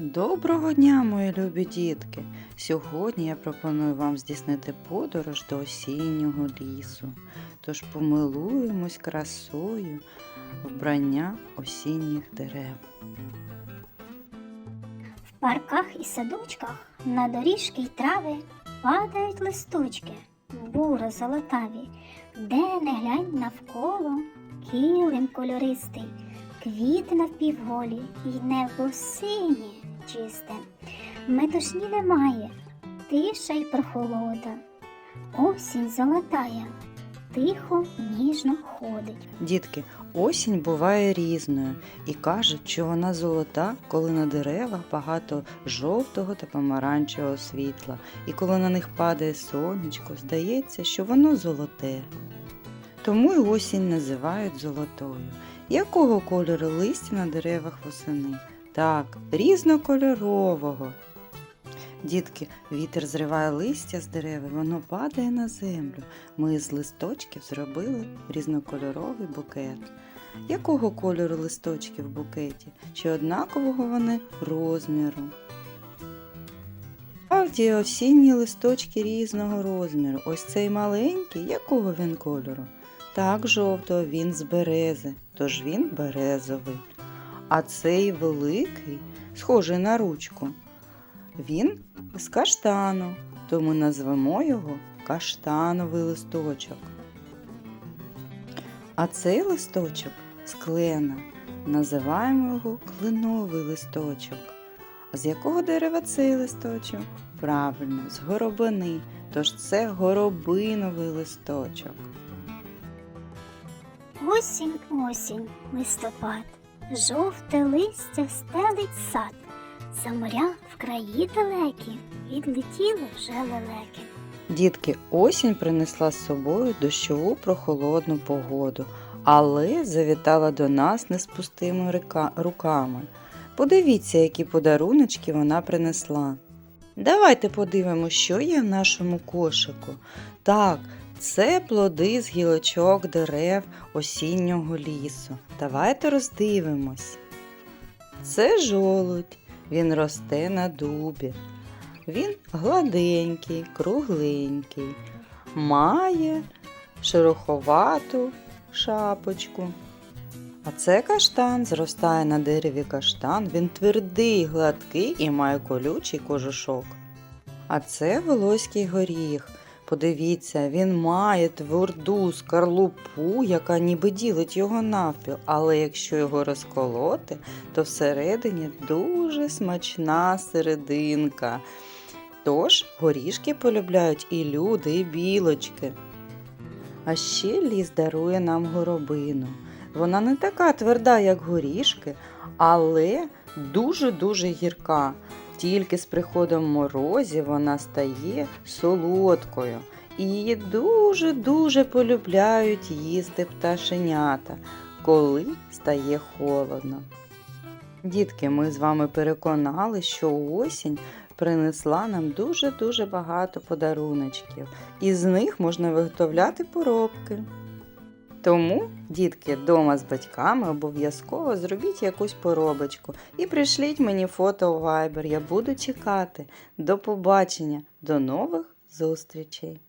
Доброго дня, мої любі дітки! Сьогодні я пропоную вам здійснити подорож до осіннього лісу. Тож помилуємось красою вбрання осінніх дерев. В парках і садочках на доріжки й трави падають листочки, буро золотаві, де не глянь навколо, килим кольористий, квіти навпівголі, й небо синє чисте. Метушні немає, тиша й прохолода. Осінь золотая, тихо, ніжно ходить. Дітки, осінь буває різною і кажуть, що вона золота, коли на деревах багато жовтого та помаранчевого світла, і коли на них падає сонечко, здається, що воно золоте. Тому й осінь називають золотою. Якого кольору листя на деревах восени? Так, різнокольорового. Дітки, вітер зриває листя з дерев, і воно падає на землю. Ми з листочків зробили різнокольоровий букет. Якого кольору листочки в букеті? Чи однакового вони розміру? Справді осінні листочки різного розміру. Ось цей маленький, якого він кольору? Так, жовтого, він з берези, тож він березовий. А цей великий, схожий на ручку, він з каштану, тому назвемо його каштановий листочок. А цей листочок з клена. Називаємо його кленовий листочок. А з якого дерева цей листочок? Правильно, з горобини. Тож це горобиновий листочок. Осінь, осінь, листопад, жовте листя стелить сад. За моря в краї далекі відлетіли вже лелеки. Дітки, осінь принесла з собою дощову прохолодну погоду, але завітала до нас не з руками. Подивіться, які подаруночки вона принесла. Давайте подивимося, що є в нашому кошику. Так, це плоди з гілочок дерев осіннього лісу. Давайте роздивимось. Це жолудь, він росте на дубі. Він гладенький, кругленький, має шероховату шапочку. А це каштан зростає на дереві каштан. Він твердий, гладкий і має колючий кожушок. А це волоський горіх. Подивіться, він має тверду скарлупу, яка ніби ділить його навпіл, але якщо його розколоти, то всередині дуже смачна серединка. Тож горішки полюбляють і люди, і білочки. А ще ліс дарує нам горобину. Вона не така тверда, як горішки, але дуже-дуже гірка. Тільки з приходом морозів вона стає солодкою. І її дуже-дуже полюбляють їсти пташенята, коли стає холодно. Дітки, ми з вами переконали, що осінь принесла нам дуже-дуже багато подаруночків, і з них можна виготовляти поробки. Тому, дітки, вдома з батьками обов'язково зробіть якусь поробочку і прийшліть мені фото у Viber. Я буду чекати. До побачення, до нових зустрічей!